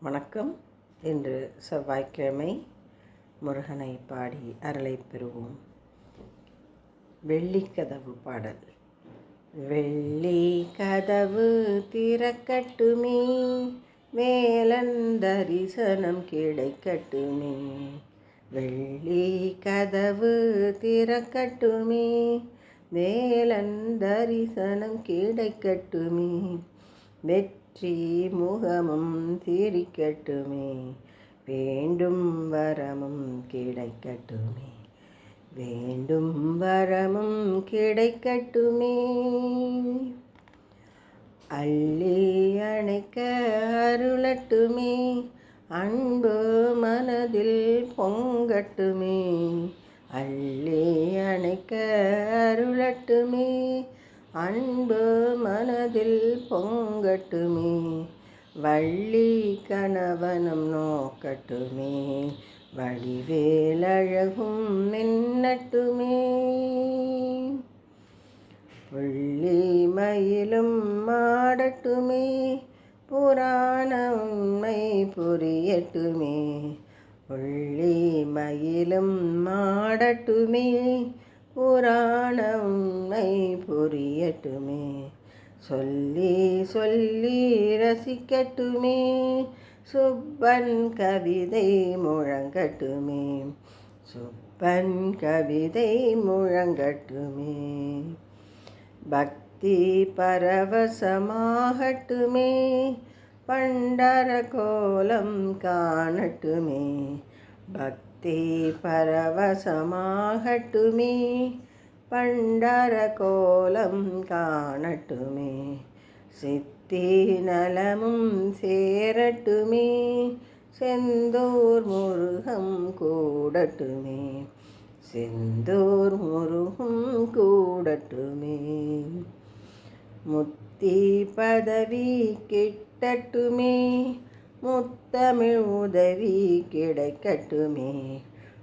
வணக்கம். இன்று செவ்வாய்க்கிழமை முருகனை பாடி அருளை பெறுவோம். வெள்ளிக்கதவு பாடல். வெள்ளி கதவு திறக்கட்டுமே மேலன் தரிசனம் கிடைக்கட்டுமே. வெள்ளி கதவு திறக்கட்டுமே மேலன் தரிசனம் கிடைக்கட்டுமே. வெற்றி ஸ்ரீமுகமும் சிரிக்கட்டுமே வேண்டும் வரமும் கிடைக்கட்டுமே. வேண்டும் வரமும் கிடைக்கட்டுமே. அள்ளி அணைக்க அருளட்டுமே. அன்பு மனதில் பொங்கட்டுமே. அள்ளி அணைக்க அருளட்டுமே. அன்பு மனதில் பொங்கட்டுமே வள்ளி கணவனம் நோக்கட்டுமே வடிவேலழகும் நின்னட்டுமே. புள்ளி மயிலும் மாடட்டுமே புராண உண்மை புரியட்டுமே. புள்ளி மயிலும் மாடட்டுமே புராண உண்மை புரியட்டுமே. சொல்லி சொல்லி ரசிக்கட்டுமே. சுப்பன் கவிதை முழங்கட்டுமே. சுப்பன் கவிதை முழங்கட்டுமே. பக்தி பரவசமாகட்டுமே. பண்டர கோலம் காணட்டுமே. பக்தி தீ பரவசமாகட்டுமே பண்டர கோலம் காணட்டுமே சித்தி நலமும் சேரட்டுமே செந்தூர் முருகம் கூடட்டுமே செந்தூர் முருகும் கூடட்டுமே. முத்தி பதவி கிட்டட்டுமே முத்தமிழ் உதவி கிடைக்கட்டுமே.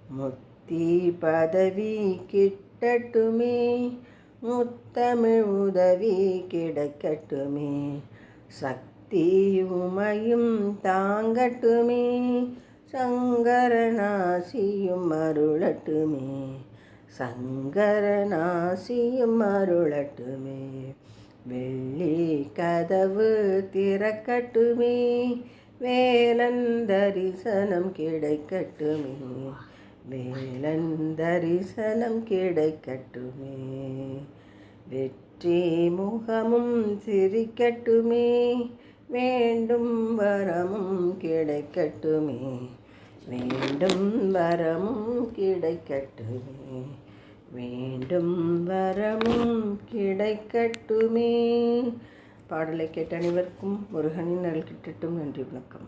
முத்தி பதவி கிட்டட்டுமே. முத்தமிழ் உதவி கிடைக்கட்டுமே. சக்தி உமையும் தாங்கட்டுமே. சங்கரநாசியும் அருளட்டுமே. சங்கரநாசியும் அருளட்டுமே. வெள்ளி கதவு திறக்கட்டுமே. வேலன் தரிசனம் கிடைக்கட்டுமே. வேலன் தரிசனம் கிடைக்கட்டுமே. வெற்றி முகமும் சிரிக்கட்டுமே. வேண்டும் வரமும் கிடைக்கட்டுமே. வேண்டும் வரமும் கிடைக்கட்டுமே. வேண்டும் வரமும் கிடைக்கட்டுமே. பாடலை கேட்ட அனைவருக்கும் முருகனின் நல் கிட்டட்டும் நன்றி வணக்கம்.